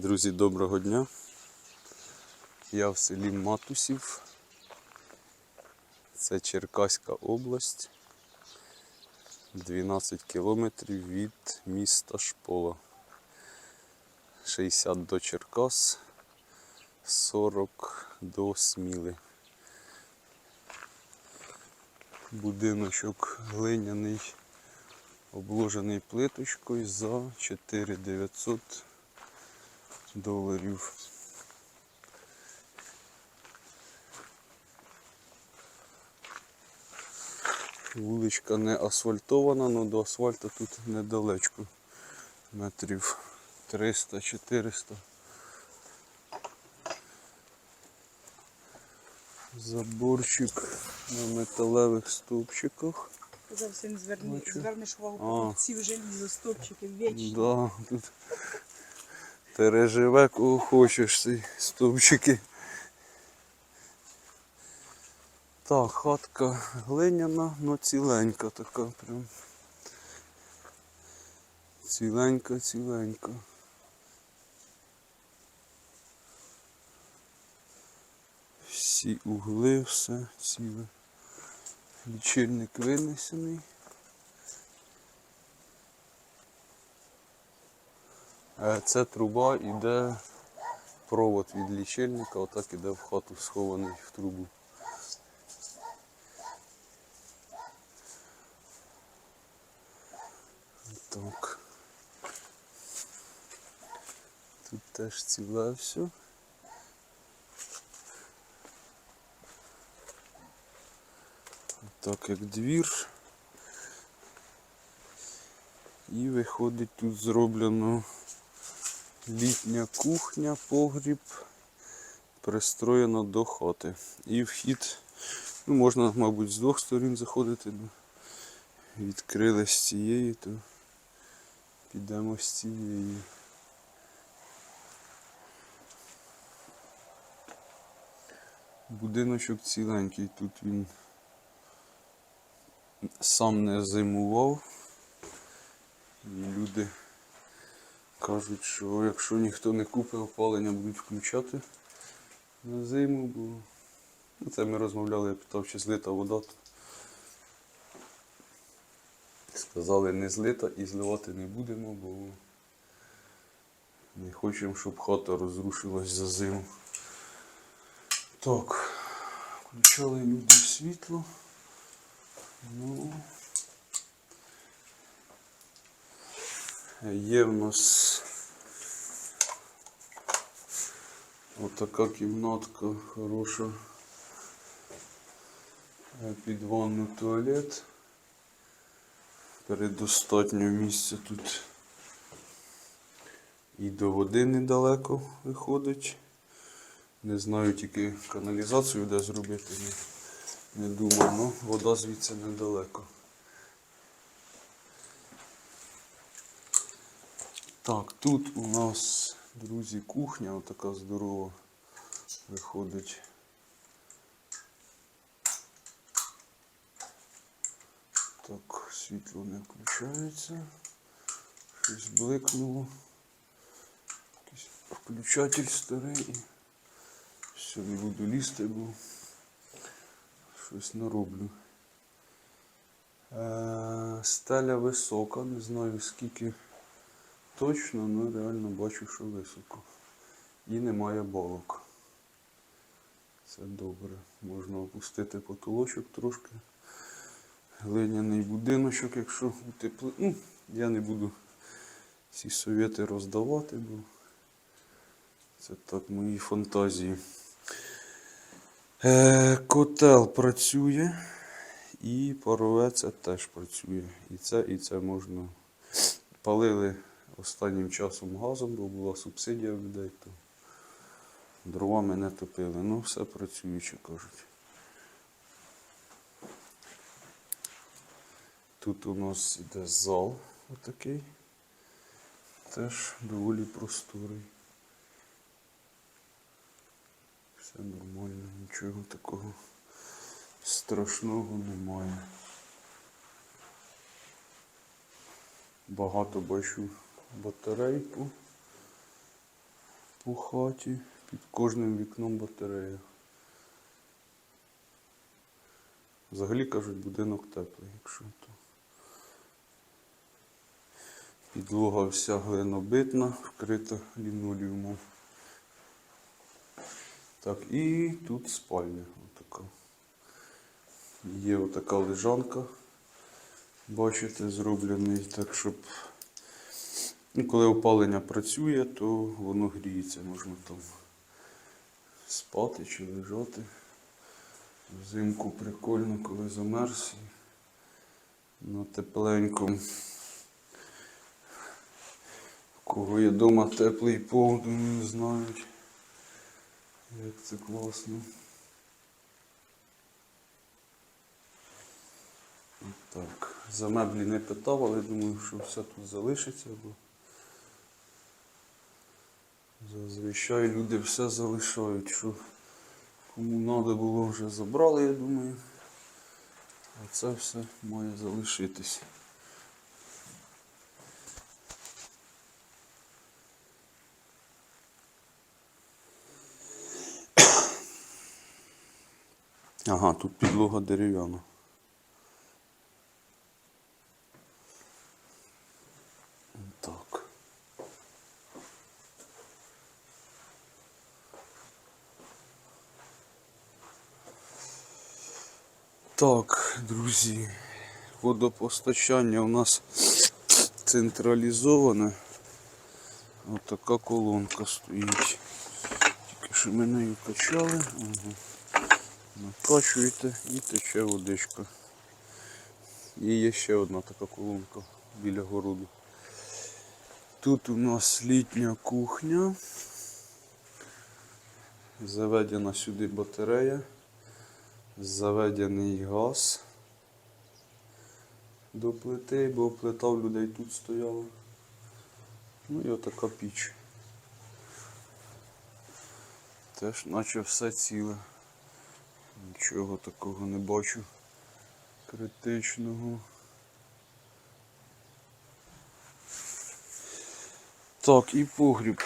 Друзі, доброго дня. Я в селі Матусів. Це Черкаська область. 12 кілометрів від міста Шпола. 60 до Черкас, 40 до Сміли. Будиночок глиняний, обложений плиточкою за 4900 доларів. Вуличка не асфальтована, але до асфальту тут недалечко. Метрів 300-400. Заборчик на металевих стовпчиках. Зовсім зверни, звернеш увагу, покупці вже лізу стопчики вічні. Да, тут переживе кого хочеш ці стовпчики. Так, хатка глиняна, но ціленька така прям. Ціленька, ціленька. Всі угли, все ціле. Лічильник винесений. Е, Це труба іде провод від лічильника, отак іде в хату схований в трубу. Так. Тут теж ціле все. Так як двір. І виходить тут зроблено літня кухня, погріб, пристроєно до хати. І вхід, ну можна, мабуть, з двох сторін заходити. Відкрили з цієї, то підемо з цієї. Будиночок ціленький, тут він сам не зимував. І люди кажуть, що якщо ніхто не купить опалення, будуть включати на зиму, бо це ми розмовляли, я питав, чи злита вода. Сказали, не злита і зливати не будемо, бо не хочемо, щоб хата розрушилась за зиму. Так, включали люди світло. Ну, Є в нас отака кімнатка хороша. Під ванну туалет. Передостатньо місця тут і до води недалеко виходить. Не знаю тільки каналізацію де зробити, не, думав, але вода звідси недалеко. Так, тут у нас, друзі, кухня, отака здорова виходить. Так, світло не включається. Щось бликнуло. Якийсь включатель старий. Все, не буду лізти, бо щось нароблю. Е, стеля висока, не знаю скільки точно, але реально бачу, що високо. І немає балок. Це добре. Можна опустити потолочок трошки. Глиняний будиночок, якщо утепли. Ну, я не буду ці совєти роздавати, бо це так мої фантазії. Е, котел працює і парове це теж працює. І це, і це можна. Палили останнім часом газом, бо була субсидія людей, то дровами не топили. Ну, все працююче, кажуть. Тут у нас іде зал отакий. Теж доволі просторий. Все нормально, нічого такого страшного немає. Багато бачу батарейку. у хаті, під кожним вікном батарея. Взагалі кажуть, будинок теплий, якщо то. Підлога вся глинобитна, вкрита лінолеумом. Так, і тут спальня. Отака. Є отака лежанка. Бачите, зроблений так, щоб ну, коли опалення працює, то воно гріється, можна там спати чи лежати. Взимку прикольно, коли замерз. На тепленькому. Кого є вдома теплий пол, думаю, знають. Як це класно. Так, за меблі не питав, але думаю, що все тут залишиться, бо зазвичай люди все залишають, що кому треба було вже забрали, я думаю. А це все має залишитись. Ага, тут підлога дерев'яна. Так. Так, друзі, водопостачання у нас централізоване. Ось така колонка стоїть. Тільки що ми нею качали. Ага. Накачуєте і тече водичка. І є ще одна така колонка біля городу. Тут у нас літня кухня. Заведена сюди батарея. Заведений газ до плити, бо плита в людей тут стояла. Ну і отака піч. Теж наче все ціле. Нічого такого не бачу критичного. Так, і погріб.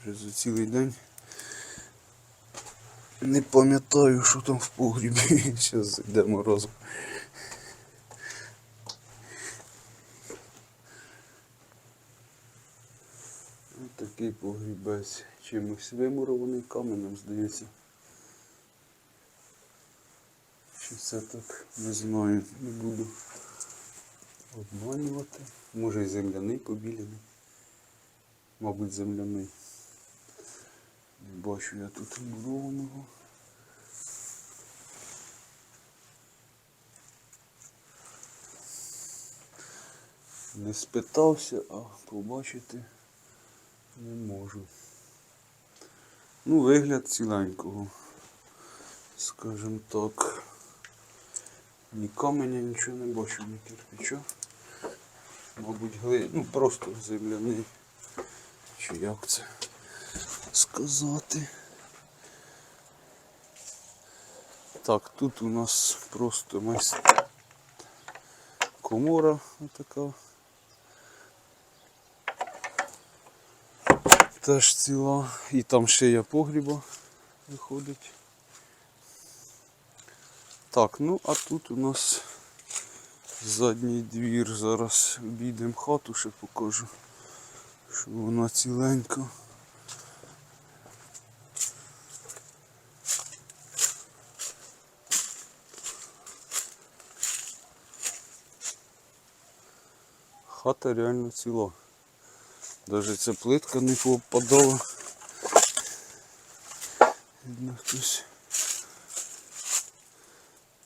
Вже за цілий день. Не пам'ятаю, що там в погрібі. Зараз зайдемо разом. Ось такий погрібець. Чимось вимурований каменем, здається. Чи це так? Не знаю, не буду обманювати. Може і земляний побілений. Мабуть, земляний. Не бачу я тут мурованого. Не спитався, а побачити не можу. Ну, вигляд ціленького. Скажем так. Ні каменя нічого не бачу, ні кирпича. Мабуть, гли... ну просто земляний. Чи як це сказати? Так, тут у нас просто майс... комора така. Теж ціла. І там ще є погріба виходить. Так, ну а тут у нас задній двір. Зараз обійдемо хату, ще покажу, що вона ціленька. Хата реально ціла. Даже ця плитка не попадала. Хтось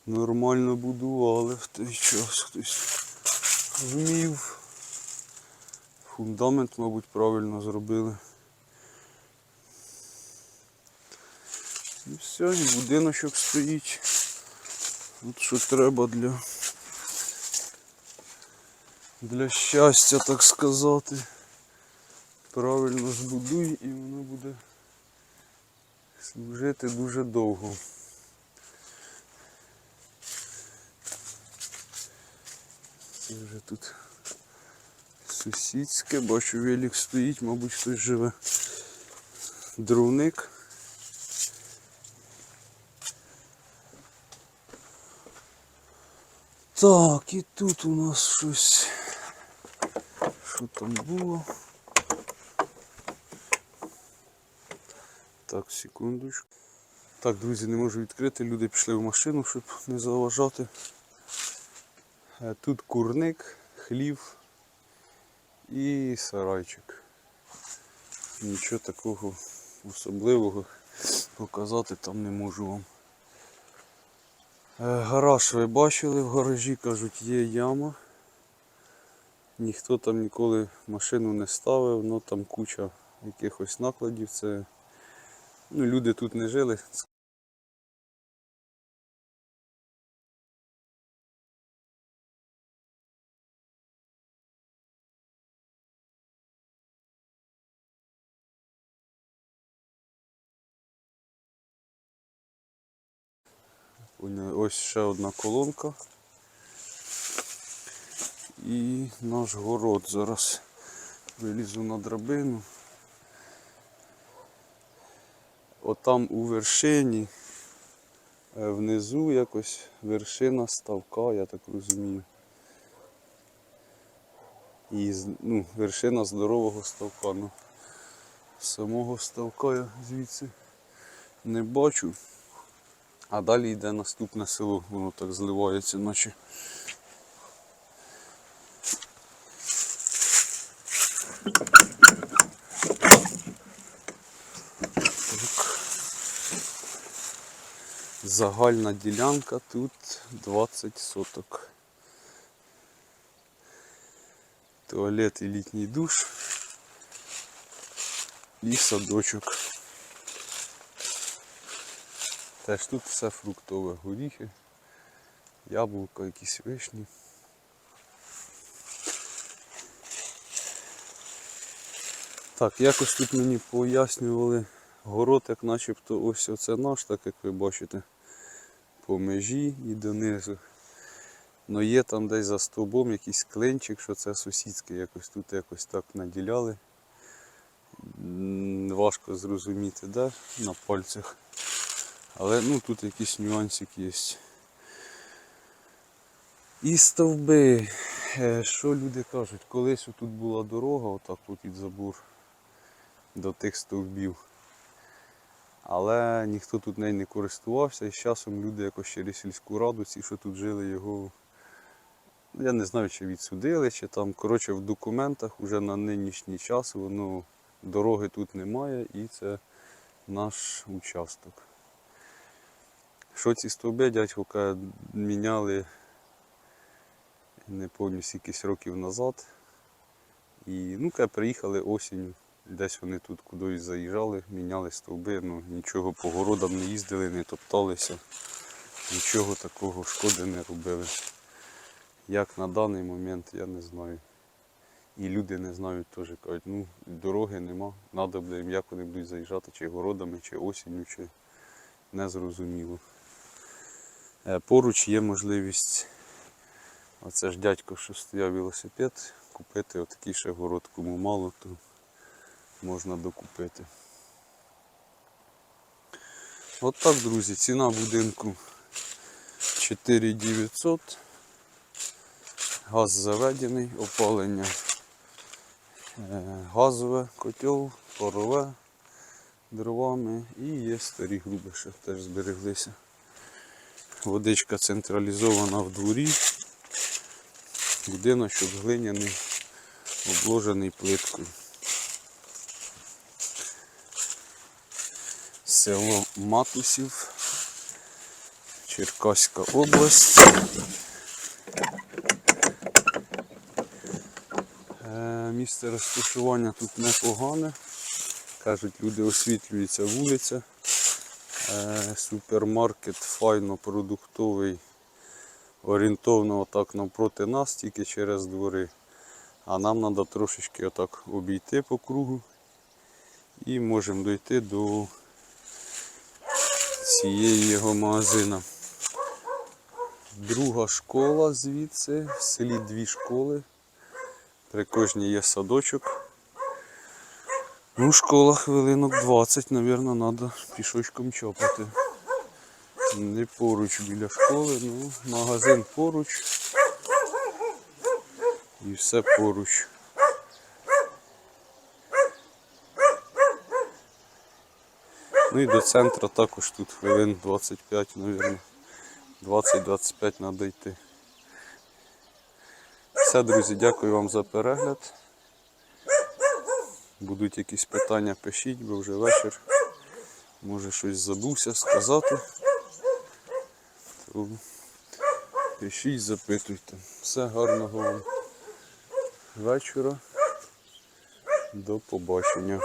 нормально будували в той час. Хтось вмів. Фундамент, мабуть, правильно зробили. І все, і будиночок стоїть. От що треба для, для щастя, так сказати правильно збудуй і воно буде служити дуже довго. Це вже тут Сусідське, бачу, велик стоїть, мабуть, хтось живе. Дровник. Так, і тут у нас щось. Що там було? Так, секундочку. Так, друзі, не можу відкрити. Люди пішли в машину, щоб не заважати. Е, Тут курник, хлів і сарайчик. Нічого такого особливого показати там не можу вам. Е, Гараж ви бачили, в гаражі кажуть є яма. Ніхто там ніколи машину не ставив, але там куча якихось накладів. Це ну, люди тут не жили. Ось ще одна колонка. І наш город. Зараз вилізу на драбину. Отам у вершині, е, внизу якось вершина ставка, я так розумію. І ну, вершина здорового ставка. Ну, самого ставка я звідси не бачу. А далі йде наступне село, воно так зливається, наче. Загальна ділянка тут 20 соток. Туалет і літній душ. І садочок. Теж тут все фруктове, горіхи, яблука, якісь вишні. Так, якось тут мені пояснювали город, як начебто ось оце наш, так як ви бачите, по межі і донизу. Но є там десь за стовбом якийсь клинчик, що це сусідське, якось тут якось так наділяли. Важко зрозуміти, де на пальцях. Але ну тут якийсь нюансик є. І стовби. Е, Що люди кажуть? Колись тут була дорога, отак от під забор до тих стовбів. Але ніхто тут нею не користувався і з часом люди якось через сільську раду, ці, що тут жили, його. ну, Я не знаю, чи відсудили, чи там. Коротше, в документах вже на нинішній час воно дороги тут немає і це наш участок. Що ці стовби, дядько міняли не пам'ятаю скільки років назад. І ну, каже, приїхали осінню. Десь вони тут кудись заїжджали, міняли стовби, ну нічого по городам не їздили, не топталися, нічого такого шкоди не робили. Як на даний момент, я не знаю. І люди не знають теж кажуть, ну дороги нема, треба буде їм як вони будуть заїжджати, чи городами, чи осінню, чи незрозуміло. Е, Поруч є можливість, оце ж дядько, що стояв велосипед, купити отакий ще город, кому мало, то можна докупити. От так, друзі, ціна будинку 4900. Газ заведений, опалення е, газове, котел, парове дровами і є старі груби, що теж збереглися. Водичка централізована в дворі. Будиночок глиняний, обложений плиткою. Село Матусів, Черкаська область. Е, Місце розташування тут непогане. Кажуть, люди освітлюється вулиця. Е, Супермаркет файно продуктовий. Орієнтовно отак навпроти нас, тільки через двори. А нам треба трошечки отак обійти по кругу. І можемо дойти до цієї його магазина. Друга школа звідси, в селі дві школи. При кожній є садочок. Ну, школа хвилинок 20, мабуть, треба пішочком чопати. Не поруч біля школи, ну, магазин поруч. І все поруч. Ну і до центру також тут хвилин 25, мабуть. 20-25 треба йти. Все, друзі, дякую вам за перегляд. Будуть якісь питання, пишіть, бо вже вечір. Може щось забувся сказати. То пишіть, запитуйте. Все гарного вам вечора. До побачення.